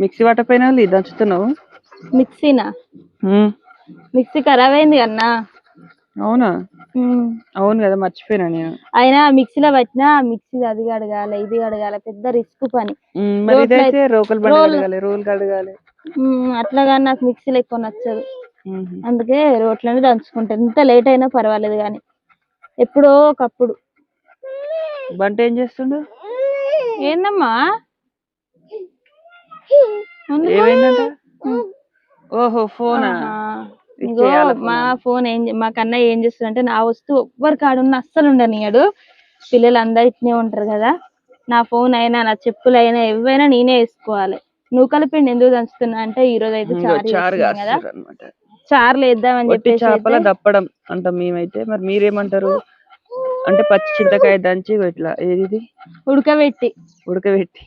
Mixie పట్టపోయినా దంచుతున్నావు? మిక్సీనా. Mixie ఖరాబ్ అయింది అన్నా అవునా. అవును కదా మర్చిపోయినా నేను. అయినా మిక్సీలో పట్టినా మిక్సీ అది కడగాలి ఇది కడగాలి పెద్ద రిస్క్ పని. మరి ఇదైతే రోకలు బండి రోల్- కడగాలి రోల్ కడగాలి. ఉమ్, అట్లా కానీ నాకు మిక్సీలో ఎక్కువ నచ్చదు. అందుకే రోట్లోనే దంచుకుంటాను ఎంత లేట్ అయినా పర్వాలేదు కానీ ఎప్పుడో ఒకప్పుడు. బంట ఏం చేస్తుండు? ఏందమ్మా? ఏమైందంట? ఓహో ఫోనా. ఇగో మా ఫోన్? ఏం మా కన్నయ్య ఏం చేస్తాడంటే నా వస్తువు ఎవ్వరి కాడున్న అస్సలు ఉండనియడు. పిల్లలు అందరు ఇట్నే ఉంటారు కదా. నా ఫోన్ అయినా నా చెప్పులు అయినా ఏవైనా నేనే వేసుకోవాలి. నువ్వు కలిపిండి ఎందుకు దంచుతున్నా అంటే ఈ రోజు అయితే చారు కదా. చారులు వేద్దామని చెప్పేసి చేపల దప్పడం అంటాం మేమైతే. మరి మీరేమంటారు? అంటే పచ్చి చింతకాయ దంచి ఇట్లా ఏది? ఉడకబెట్టి. ఉడకబెట్టి.